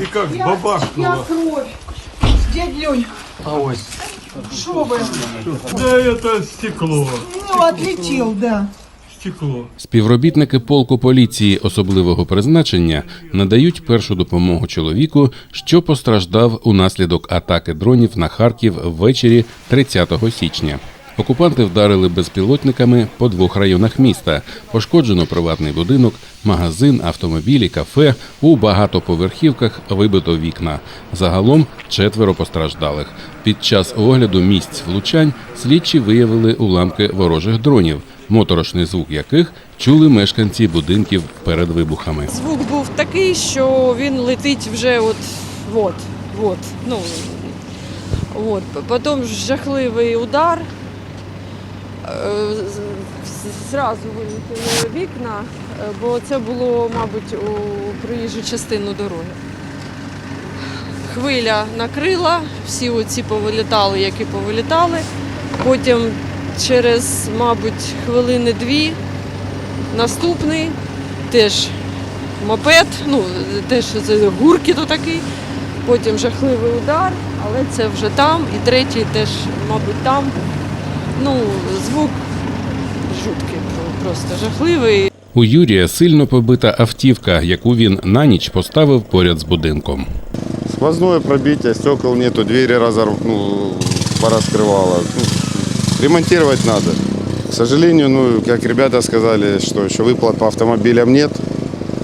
И как Я бабахнуло. кровь. Дядь Лень, А ось. что вы? Да это стекло. Ну, отлетел, да. Стекло. Співробітники полку поліції особливого призначення надають першу допомогу чоловіку, що постраждав унаслідок атаки дронів на Харків ввечері 30 січня. Окупанти вдарили безпілотниками по двох районах міста. Пошкоджено приватний будинок, магазин, автомобілі, кафе. У багатоповерхівках вибито вікна. Загалом четверо постраждалих. Під час огляду місць влучань слідчі виявили уламки ворожих дронів, моторошний звук яких чули мешканці будинків перед вибухами. Звук був такий, що він летить вже от, от, от, ну, от. Потім жахливий удар. Зразу вилетіли вікна, е, бо це було, мабуть, у проїжджу частину дороги. Хвиля накрила, всі оці повилітали, які повилітали. Потім через, мабуть, хвилини дві наступний теж мопед, ну теж це гуркіт такий, потім жахливий удар, але це вже там, і третій теж, мабуть, там. Ну, звук жуткий, просто жахливий. У Юрія сильно побита автівка, яку він на ніч поставив поряд з будинком. Сквозное пробитие, стекол нету, двери разор... ну, пораскрывало. Ну, ремонтировать надо. К сожалению, ну, как ребята сказали, что еще выплат по автомобилям нет,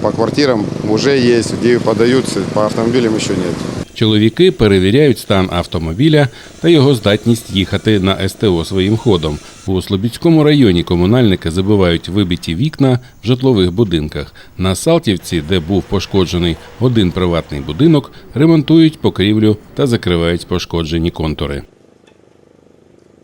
по квартирам уже есть, где подаются, по автомобилям еще нет. Чоловіки перевіряють стан автомобіля та його здатність їхати на СТО своїм ходом. У Слобідському районі комунальники забивають вибиті вікна в житлових будинках. На Салтівці, де був пошкоджений один приватний будинок, ремонтують покрівлю та закривають пошкоджені контури.